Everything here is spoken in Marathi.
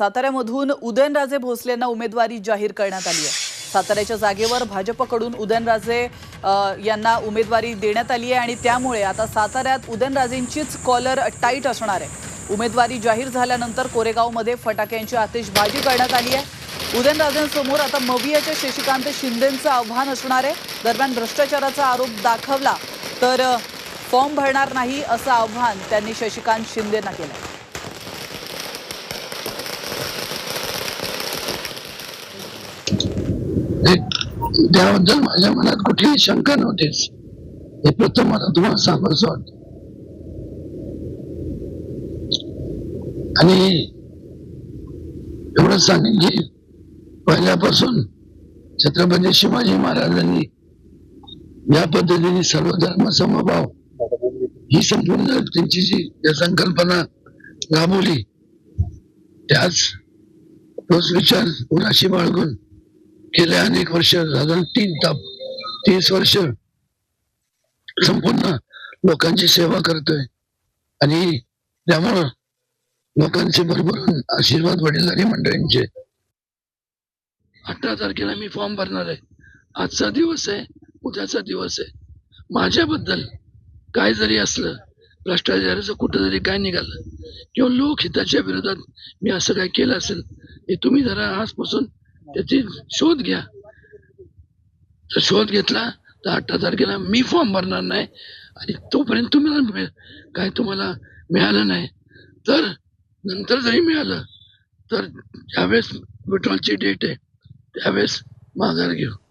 साताऱ्यामधून उदयनराजे भोसलेंना उमेदवारी जाहीर करण्यात आली आहे. साताऱ्याच्या जागेवर भाजपकडून उदयनराजे यांना उमेदवारी देण्यात आली आहे आणि त्यामुळे आता साताऱ्यात उदयनराजेंचीच कॉलर टाईट असणार आहे. उमेदवारी जाहीर झाल्यानंतर कोरेगावमध्ये फटाक्यांची आतिषबाजी करण्यात आली आहे. उदयनराजेंसमोर आता मवियाच्या शशिकांत शिंदेंचं आव्हान असणार आहे. दरम्यान भ्रष्टाचाराचा आरोप दाखवला तर फॉर्म भरणार नाही असं आव्हान त्यांनी शशिकांत शिंदेंना केलं त्याबद्दल माझ्या मनात कुठलीही शंका नव्हतीच हे प्रथम मला तुम्हाला सांगायचं वाटत आणि एवढं सांगेन की पहिल्यापासून छत्रपती शिवाजी महाराजांनी या पद्धतीने सर्व धर्म समभाव ही संपूर्ण त्यांची जी संकल्पना राबवली त्याच तोच विचार उराशी बाळगून गेले अनेक वर्ष साधारण तीन ताप तीस वर्ष संपूर्ण लोकांची सेवा करतोय. आणि त्यामुळं लोकांचे भरभरून आशीर्वाद वडीलधारी मंडळींचे. अठरा तारखेला मी फॉर्म भरणार आहे. आजचा दिवस आहे उद्याचा दिवस आहे. माझ्याबद्दल काय जरी असलं भ्रष्टाचाराचं कुठं जरी काय निघालं किंवा लोकहिताच्या विरोधात मी असं काय केलं असेल हे तुम्ही जरा आजपासून. त्याची शोध घ्या. जर शोध घेतला तर अठरा तारखेला मी फॉर्म भरणार नाही आणि तोपर्यंत तुम्हाला काय तुम्हाला मिळालं नाही. तर नंतर जरी मिळालं तर ज्यावेळेस विड्रॉलची डेट आहे त्यावेळेस माघार घेऊ.